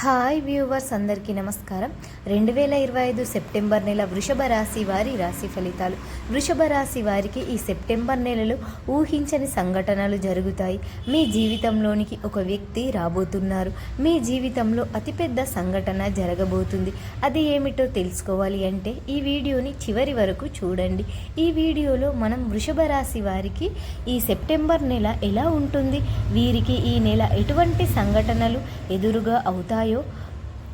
Hi viewers అందరికీ నమస్కారం. రెండు వేల ఇరవై ఐదు సెప్టెంబర్ నెల వృషభ రాశి వారి రాశి ఫలితాలు. వృషభ రాశి వారికి ఈ సెప్టెంబర్ నెలలో ఊహించని సంఘటనలు జరుగుతాయి. మీ జీవితంలోనికి ఒక వ్యక్తి రాబోతున్నారు. మీ జీవితంలో అతిపెద్ద సంఘటన జరగబోతుంది. అది ఏమిటో తెలుసుకోవాలి అంటే ఈ వీడియోని చివరి వరకు చూడండి. ఈ వీడియోలో మనం వృషభ రాశి వారికి ఈ సెప్టెంబర్ నెల ఎలా ఉంటుంది? వీరికి ఈ నెల ఎటువంటి సంఘటనలు ఎదురుగా అవుతాయి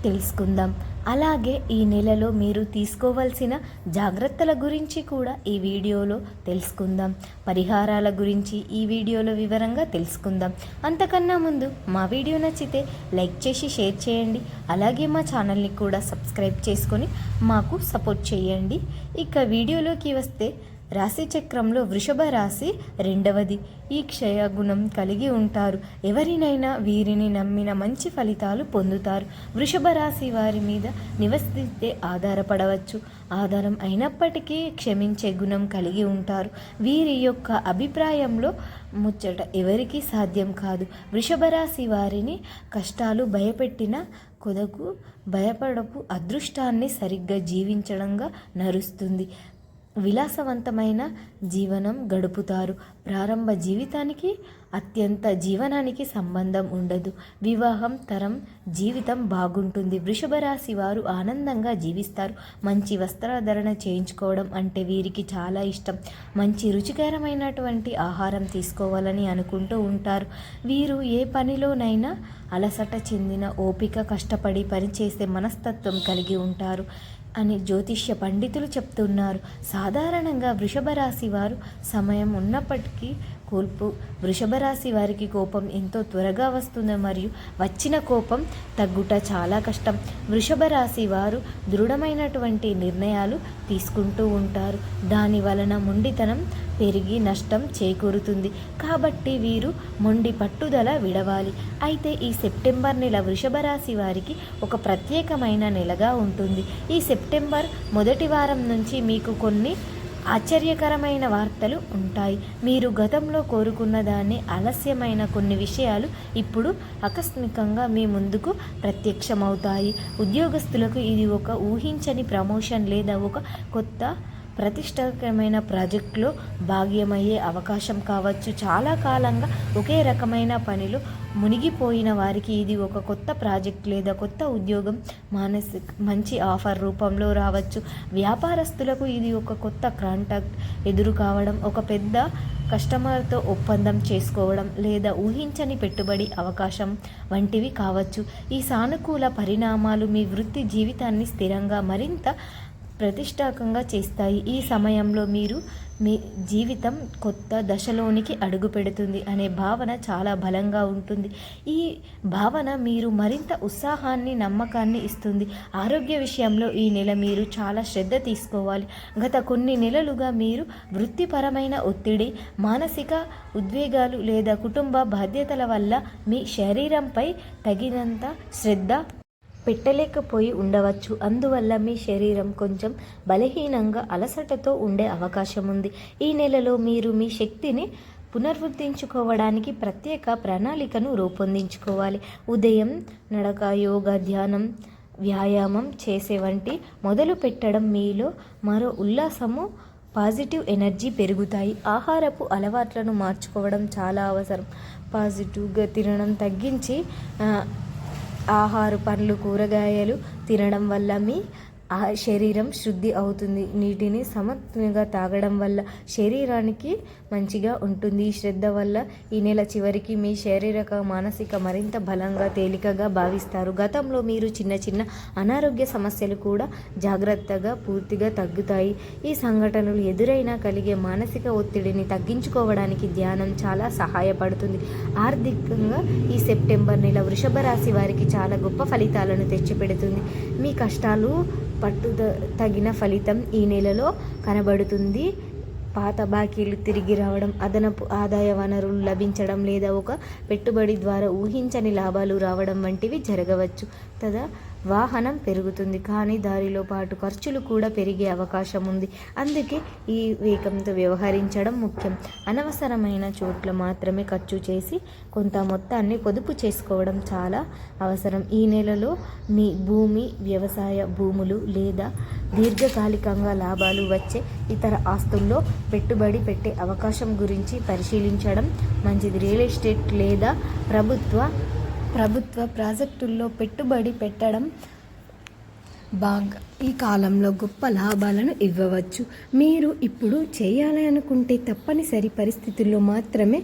తెలుసుకుందాం. అలాగే ఈ నెలలో మీరు తీసుకోవాల్సిన జాగ్రత్తల గురించి కూడా ఈ వీడియోలో తెలుసుకుందాం. పరిహారాల గురించి ఈ వీడియోలో వివరంగా తెలుసుకుందాం. అంతకన్నా ముందు మా వీడియో నచ్చితే లైక్ చేసి షేర్ చేయండి. అలాగే మా ఛానల్ని కూడా సబ్స్క్రైబ్ చేసుకొని మాకు సపోర్ట్ చేయండి. ఇక వీడియోలోకి వస్తే రాశి చక్రంలో వృషభ రాశి రెండవది. ఈ క్షయ గుణం కలిగి ఉంటారు. ఎవరినైనా వీరిని నమ్మిన మంచి ఫలితాలు పొందుతారు. వృషభ రాశి వారి మీద నివసిస్తే ఆధారపడవచ్చు. ఆధారం అయినప్పటికీ క్షమించే గుణం కలిగి ఉంటారు. వీరి యొక్క అభిప్రాయంలో ముచ్చట ఎవరికీ సాధ్యం కాదు. వృషభ రాశి వారిని కష్టాలు భయపెట్టిన కొదకు భయపడపు అదృష్టాన్ని సరిగ్గా జీవించడంగా నరుస్తుంది. విలాసవంతమైన జీవనం గడుపుతారు. ప్రారంభ జీవితానికి అత్యంత జీవనానికి సంబంధం ఉండదు. వివాహం తరం జీవితం బాగుంటుంది. వృషభ రాశి వారు ఆనందంగా జీవిస్తారు. మంచి వస్త్రధరణ చేయించుకోవడం అంటే వీరికి చాలా ఇష్టం. మంచి రుచికరమైనటువంటి ఆహారం తీసుకోవాలని అనుకుంటూ ఉంటారు. వీరు ఏ పనిలోనైనా అలసట చెందిన ఓపిక కష్టపడి పనిచేసే మనస్తత్వం కలిగి ఉంటారు. అని జ్యోతిష్య పండితులు చెప్తున్నారు. సాధారణంగా వృషభ రాశి వారు సమయం ఉన్నప్పటికీ కూల్పు. వృషభరాశి వారికి కోపం ఎంతో త్వరగా వస్తుంది మరియు వచ్చిన కోపం తగ్గుట చాలా కష్టం. వృషభ రాశి వారు దృఢమైనటువంటి నిర్ణయాలు తీసుకుంటూ ఉంటారు. దాని వలన మొండితనం పెరిగి నష్టం చేకూరుతుంది. కాబట్టి వీరు మొండి పట్టుదల విడవాలి. అయితే ఈ సెప్టెంబర్ నెల వృషభ రాశి వారికి ఒక ప్రత్యేకమైన నెలగా ఉంటుంది. ఈ సెప్టెంబర్ మొదటి వారం నుంచి మీకు కొన్ని ఆశ్చర్యకరమైన వార్తలు ఉంటాయి. మీరు గతంలో కోరుకున్న దాన్ని ఆలస్యమైన కొన్ని విషయాలు ఇప్పుడు ఆకస్మికంగా మీ ముందుకు ప్రత్యక్షమవుతాయి. ఉద్యోగస్తులకు ఇది ఒక ఊహించని ప్రమోషన్ లేదా ఒక కొత్త ప్రతిష్టకరమైన ప్రాజెక్టులో భాగ్యమయ్యే అవకాశం కావచ్చు. చాలా కాలంగా ఒకే రకమైన పనిలో మునిగిపోయిన వారికి ఇది ఒక కొత్త ప్రాజెక్ట్ లేదా కొత్త ఉద్యోగం మానసిక మంచి ఆఫర్ రూపంలో రావచ్చు. వ్యాపారస్తులకు ఇది ఒక కొత్త కాంటాక్ట్ ఎదురు కావడం ఒక పెద్ద కస్టమర్తో ఒప్పందం చేసుకోవడం లేదా ఊహించని పెట్టుబడి అవకాశం వంటివి కావచ్చు. ఈ సానుకూల పరిణామాలు మీ వృత్తి జీవితాన్ని స్థిరంగా మరింత ప్రతిష్టాకంగా చేస్తాయి. ఈ సమయంలో మీరు మీ జీవితం కొత్త దశలోనికి అడుగు పెడుతుంది అనే భావన చాలా బలంగా ఉంటుంది. ఈ భావన మీరు మరింత ఉత్సాహాన్ని నమ్మకాన్ని ఇస్తుంది. ఆరోగ్య విషయంలో ఈ నెల మీరు చాలా శ్రద్ధ తీసుకోవాలి. గత కొన్ని నెలలుగా మీరు వృత్తిపరమైన ఒత్తిడి మానసిక ఉద్వేగాలు లేదా కుటుంబ బాధ్యతల వల్ల మీ శరీరంపై తగినంత శ్రద్ధ పెట్టలేకపోయి ఉండవచ్చు. అందువల్ల మీ శరీరం కొంచెం బలహీనంగా అలసటతో ఉండే అవకాశం ఉంది. ఈ నెలలో మీరు మీ శక్తిని పునర్వృద్ధించుకోవడానికి ప్రత్యేక ప్రణాళికను రూపొందించుకోవాలి. ఉదయం నడక యోగా ధ్యానం వ్యాయామం చేసే వంటి మొదలు పెట్టడం మీలో మరో ఉల్లాసము పాజిటివ్ ఎనర్జీ పెరుగుతాయి. ఆహారపు అలవాట్లను మార్చుకోవడం చాలా అవసరం. పాజిటివ్గా తినడం తగ్గించి ఆహార పండ్లు కూరగాయలు తినడం వల్ల మీ ఆ శరీరం శుద్ధి అవుతుంది. నీటిని సమత్వంగా తాగడం వల్ల శరీరానికి మంచిగా ఉంటుంది. ఈ శ్రద్ధ వల్ల ఈ నెల చివరికి మీ శారీరక మానసిక మరింత బలంగా తేలికగా భావిస్తారు. గతంలో మీరు చిన్న చిన్న అనారోగ్య సమస్యలు కూడా జాగ్రత్తగా పూర్తిగా తగ్గుతాయి. ఈ సంఘటనలు ఎదురైనా కలిగే మానసిక ఒత్తిడిని తగ్గించుకోవడానికి ధ్యానం చాలా సహాయపడుతుంది. ఆర్థికంగా ఈ సెప్టెంబర్ నెల వృషభ రాశి వారికి చాలా గొప్ప ఫలితాలను తెచ్చిపెడుతుంది. మీ కష్టాలు పట్టు తగిన ఫలితం ఈ నెలలో కనబడుతుంది. పాత బాకీలు తిరిగి రావడం అదనపు ఆదాయ వనరులు లభించడం లేదా ఒక పెట్టుబడి ద్వారా ఊహించని లాభాలు రావడం వంటివి జరగవచ్చు. తదా వాహనం పెరుగుతుంది కానీ దారిలో పాటు ఖర్చులు కూడా పెరిగే అవకాశం ఉంది. అందుకే ఈ వేగంతో వ్యవహరించడం ముఖ్యం. అనవసరమైన చోట్ల మాత్రమే ఖర్చు చేసి కొంత మొత్తాన్ని పొదుపు చేసుకోవడం చాలా అవసరం. ఈ నెలలో మీ భూమి వ్యవసాయ భూములు లేదా దీర్ఘకాలికంగా లాభాలు వచ్చే ఇతర ఆస్తుల్లో పెట్టుబడి పెట్టే అవకాశం గురించి పరిశీలించడం మంచిది. రియల్ ఎస్టేట్ లేదా ప్రభుత్వ ప్రభుత్వ ప్రాజెక్టుల్లో పెట్టుబడి పెట్టడం బాగా. ఈ కాలంలో గొప్ప లాభాలను ఇవ్వవచ్చు. మీరు ఇప్పుడు చేయాలి అనుకుంటే తప్పనిసరి పరిస్థితుల్లో మాత్రమే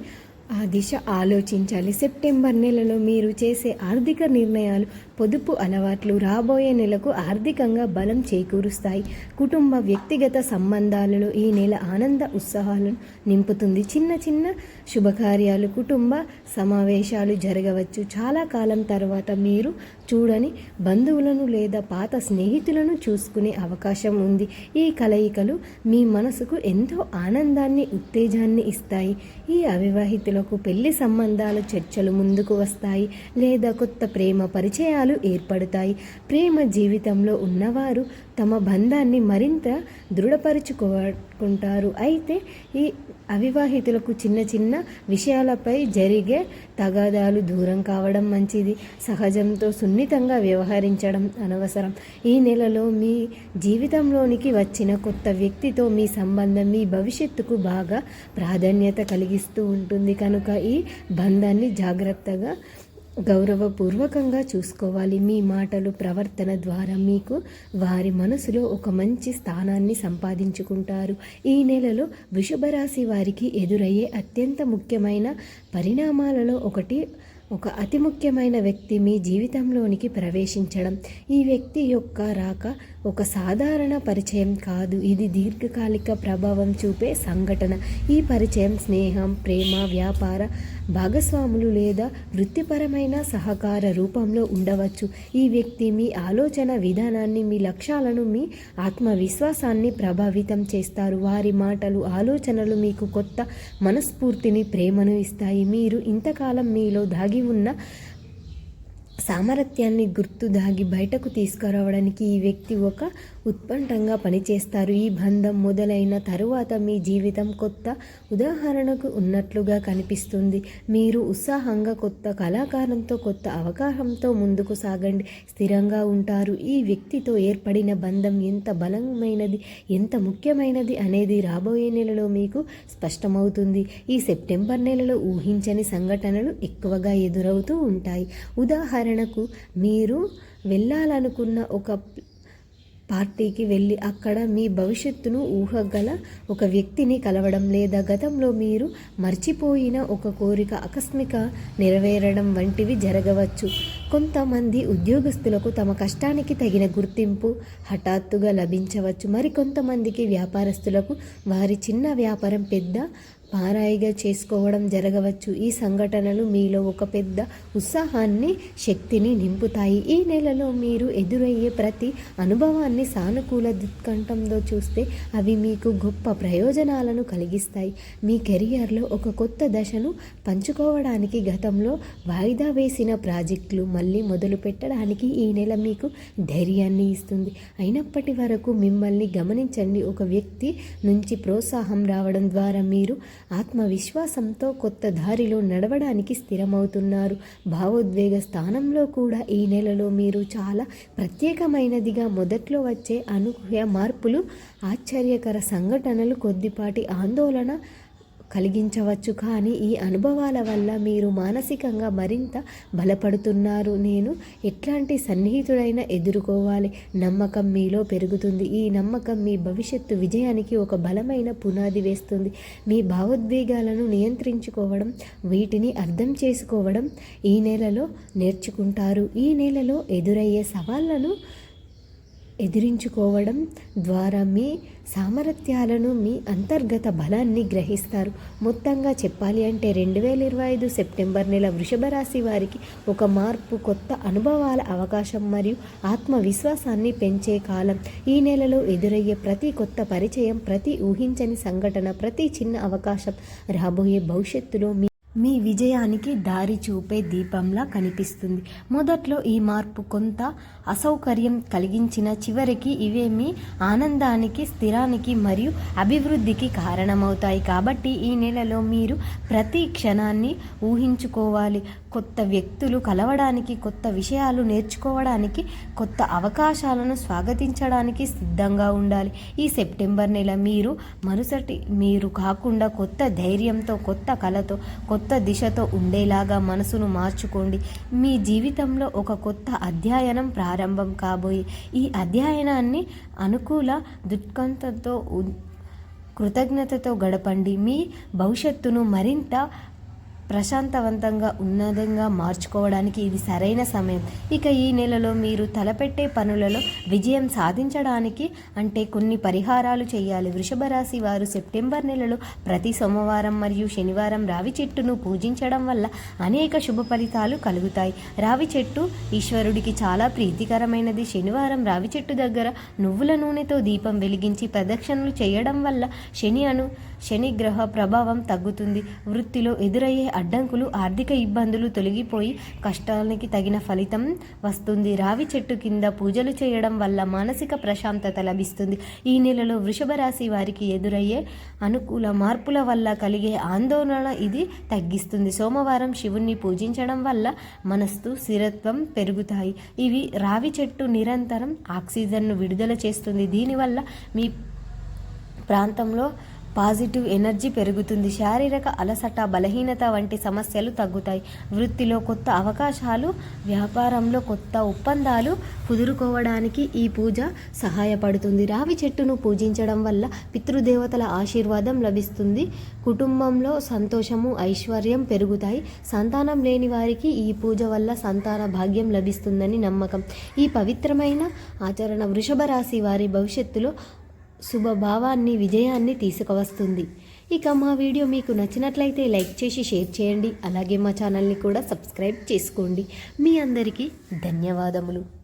ఆ దిశ ఆలోచించాలి. సెప్టెంబర్ నెలలో మీరు చేసే ఆర్థిక నిర్ణయాలు పొదుపు అలవాట్లు రాబోయే నెలకు ఆర్థికంగా బలం చేకూరుస్తాయి. కుటుంబ వ్యక్తిగత సంబంధాలలో ఈ నెల ఆనంద ఉత్సాహాలను నింపుతుంది. చిన్న చిన్న శుభకార్యాలు కుటుంబ సమావేశాలు జరగవచ్చు. చాలా కాలం తర్వాత మీరు చూడని బంధువులను లేదా పాత స్నేహితులను చూసుకునే అవకాశం ఉంది. ఈ కలయికలు మీ మనసుకు ఎంతో ఆనందాన్ని ఉత్తేజాన్ని ఇస్తాయి. ఈ అవివాహితులు మనకు పెళ్ళి సంబంధాల చర్చలు ముందుకు వస్తాయి లేదా కొత్త ప్రేమ పరిచయాలు ఏర్పడతాయి. ప్రేమ జీవితంలో ఉన్నవారు తమ బంధాన్ని మరింత దృఢపరుచుకుంటారు. అయితే ఈ అవివాహితులకు చిన్న చిన్న విషయాలపై జరిగే తగాదాలు దూరం కావడం మంచిది. సహజంతో సున్నితంగా వ్యవహరించడం అనవసరం. ఈ నెలలో మీ జీవితంలోనికి వచ్చిన కొత్త వ్యక్తితో మీ సంబంధం మీ భవిష్యత్తుకు బాగా ప్రాధాన్యత కలిగిస్తూ ఉంటుంది. కనుక ఈ బంధాన్ని జాగ్రత్తగా గౌరవపూర్వకంగా చూసుకోవాలి. మీ మాటలు ప్రవర్తన ద్వారా మీకు వారి మనసులో ఒక మంచి స్థానాన్ని సంపాదించుకుంటారు. ఈ నెలలో వృషభ రాశి వారికి ఎదురయ్యే అత్యంత ముఖ్యమైన పరిణామాలలో ఒకటి ఒక అతి ముఖ్యమైన వ్యక్తి మీ జీవితంలోనికి ప్రవేశించడం ఈ వ్యక్తి యొక్క రాక ఒక సాధారణ పరిచయం కాదు. ఇది దీర్ఘకాలిక ప్రభావం చూపే సంఘటన. ఈ పరిచయం స్నేహం ప్రేమ వ్యాపార భాగస్వాములు లేదా వృత్తిపరమైన సహకార రూపంలో ఉండవచ్చు. ఈ వ్యక్తి మీ ఆలోచన విధానాన్ని మీ లక్ష్యాలను మీ ఆత్మవిశ్వాసాన్ని ప్రభావితం చేస్తారు. వారి మాటలు ఆలోచనలు మీకు కొత్త మనస్ఫూర్తిని ప్రేమను ఇస్తాయి. మీరు ఇంతకాలం మీలో దాగి ఉన్న సామర్థ్యాన్ని గుర్తు దాగి బయటకు తీసుకురావడానికి ఈ వ్యక్తి ఒక ఉత్పన్నంగా పనిచేస్తారు. ఈ బంధం మొదలైన తరువాత మీ జీవితం కొత్త ఉదాహరణకు ఉన్నట్లుగా కనిపిస్తుంది. మీరు ఉత్సాహంగా కొత్త కళాకారంతో కొత్త అవకాశంతో ముందుకు సాగండి. స్థిరంగా ఉంటారు. ఈ వ్యక్తితో ఏర్పడిన బంధం ఎంత బలమైనది ఎంత ముఖ్యమైనది అనేది రాబోయే నెలలో మీకు స్పష్టమవుతుంది. ఈ సెప్టెంబర్ నెలలో ఊహించని సంఘటనలు ఎక్కువగా ఎదురవుతూ ఉంటాయి. ఉదాహరణకు మీరు వెళ్ళాలనుకున్న ఒక పార్టీకి వెళ్ళి అక్కడ మీ భవిష్యత్తును ఊహగల ఒక వ్యక్తిని కలవడం లేదా గతంలో మీరు మర్చిపోయిన ఒక కోరిక ఆకస్మిక నెరవేరడం వంటివి జరగవచ్చు. కొంతమంది ఉద్యోగస్తులకు తమ కష్టానికి తగిన గుర్తింపు హఠాత్తుగా లభించవచ్చు. మరికొంతమందికి వ్యాపారస్తులకు వారి చిన్న వ్యాపారం పెద్ద పారాయిగా చేసుకోవడం జరగవచ్చు. ఈ సంఘటనలు మీలో ఒక పెద్ద ఉత్సాహాన్ని శక్తిని నింపుతాయి. ఈ నెలలో మీరు ఎదురయ్యే ప్రతి అనుభవాన్ని సానుకూల దుత్కంఠంతో చూస్తే అవి మీకు గొప్ప ప్రయోజనాలను కలిగిస్తాయి. మీ కెరియర్లో ఒక కొత్త దశను పంచుకోవడానికి గతంలో వాయిదా వేసిన ప్రాజెక్టులు మళ్ళీ మొదలు పెట్టడానికి ఈ నెల మీకు ధైర్యాన్ని ఇస్తుంది. అయినప్పటి వరకు మిమ్మల్ని గమనించండి. ఒక వ్యక్తి నుంచి ప్రోత్సాహం రావడం ద్వారా మీరు ఆత్మవిశ్వాసంతో కొత్త దారిలో నడవడానికి స్థిరమవుతున్నారు. భావోద్వేగ స్థానంలో కూడా ఈ నెలలో మీరు చాలా ప్రత్యేకమైనదిగా మొదట్లో వచ్చే అనూహ్య మార్పులు ఆశ్చర్యకర సంఘటనలు కొద్దిపాటి ఆందోళన కలిగించవచ్చు. కానీ ఈ అనుభవాల వల్ల మీరు మానసికంగా మరింత బలపడుతున్నారు. నేను ఎట్లాంటి సన్నిహితుడైనా ఎదుర్కోవాలి. నమ్మకం మీలో పెరుగుతుంది. ఈ నమ్మకం మీ భవిష్యత్తు విజయానికి ఒక బలమైన పునాది వేస్తుంది. మీ భావోద్వేగాలను నియంత్రించుకోవడం వీటిని అర్థం చేసుకోవడం ఈ నెలలో నేర్చుకుంటారు. ఈ నెలలో ఎదురయ్యే సవాళ్ళను ఎదిరించుకోవడం ద్వారా మీ సామర్థ్యాలను మీ అంతర్గత బలాన్ని గ్రహిస్తారు. మొత్తంగా చెప్పాలి అంటే రెండు వేల ఇరవై ఐదు సెప్టెంబర్ నెల వృషభ రాశి వారికి ఒక మార్పు కొత్త అనుభవాల అవకాశం మరియు ఆత్మవిశ్వాసాన్ని పెంచే కాలం. ఈ నెలలో ఎదురయ్యే ప్రతి కొత్త పరిచయం ప్రతి ఊహించని సంఘటన ప్రతి చిన్న అవకాశం రాబోయే భవిష్యత్తులో మీ మీ విజయానికి దారి చూపే దీపంలా కనిపిస్తుంది. మొదట్లో ఈ మార్పు కొంత అసౌకర్యం కలిగించిన చివరికి ఇవే మీ ఆనందానికి స్థిరానికి మరియు అభివృద్ధికి కారణమవుతాయి. కాబట్టి ఈ నెలలో మీరు ప్రతి క్షణాన్ని ఊహించుకోవాలి. కొత్త వ్యక్తులు కలవడానికి కొత్త విషయాలు నేర్చుకోవడానికి కొత్త అవకాశాలను స్వాగతించడానికి సిద్ధంగా ఉండాలి. ఈ సెప్టెంబర్ నెల మీరు మరుసటి మీరు కాకుండా కొత్త ధైర్యంతో కొత్త కళతో కొత్త దిశతో ఉండేలాగా మనసును మార్చుకోండి. మీ జీవితంలో ఒక కొత్త అధ్యయనం ప్రారంభం కాబోయే ఈ అధ్యయనాన్ని అనుకూల దుఃఖంతో కృతజ్ఞతతో గడపండి. మీ భవిష్యత్తును మరింత ప్రశాంతవంతంగా ఉన్నతంగా మార్చుకోవడానికి ఇది సరైన సమయం. ఇక ఈ నెలలో మీరు తలపెట్టే పనులలో విజయం సాధించడానికి అంటే కొన్ని పరిహారాలు చేయాలి. వృషభ రాశి వారు సెప్టెంబర్ నెలలో ప్రతి సోమవారం మరియు శనివారం రావి చెట్టును పూజించడం వల్ల అనేక శుభ ఫలితాలు కలుగుతాయి. రావి చెట్టు ఈశ్వరుడికి చాలా ప్రీతికరమైనది. శనివారం రావి చెట్టు దగ్గర నువ్వుల నూనెతో దీపం వెలిగించి ప్రదక్షిణలు చేయడం వల్ల శని అను శనిగ్రహ ప్రభావం తగ్గుతుంది. వృత్తిలో ఎదురయ్యే అడ్డంకులు ఆర్థిక ఇబ్బందులు తొలగిపోయి కష్టానికి తగిన ఫలితం వస్తుంది. రావి చెట్టు కింద పూజలు చేయడం వల్ల మానసిక ప్రశాంతత లభిస్తుంది. ఈ నెలలో వృషభ రాశి వారికి ఎదురయ్యే అనుకూల మార్పుల వల్ల కలిగే ఆందోళన ఇది తగ్గిస్తుంది. సోమవారం శివుణ్ణి పూజించడం వల్ల మనస్సు స్థిరత్వం పెరుగుతాయి. ఇవి రావి చెట్టు నిరంతరం ఆక్సిజన్ను విడుదల చేస్తుంది. దీనివల్ల మీ ప్రాంతంలో పాజిటివ్ ఎనర్జీ పెరుగుతుంది. శారీరక అలసట బలహీనత వంటి సమస్యలు తగ్గుతాయి. వృత్తిలో కొత్త అవకాశాలు వ్యాపారంలో కొత్త ఒప్పందాలు కుదురుకోవడానికి ఈ పూజ సహాయపడుతుంది. రావి చెట్టును పూజించడం వల్ల పితృదేవతల ఆశీర్వాదం లభిస్తుంది. కుటుంబంలో సంతోషము ఐశ్వర్యం పెరుగుతాయి. సంతానం లేని వారికి ఈ పూజ వల్ల సంతాన భాగ్యం లభిస్తుందని నమ్మకం. ఈ పవిత్రమైన ఆచరణ వృషభ రాశి వారి భవిష్యత్తులో శుభభావాన్ని విజయాన్ని తీసుకువస్తుంది. ఇక మా వీడియో మీకు నచ్చినట్లయితే లైక్ చేసి షేర్ చేయండి. అలాగే మా ఛానల్ని కూడా సబ్స్క్రైబ్ చేసుకోండి. మీ అందరికీ ధన్యవాదములు.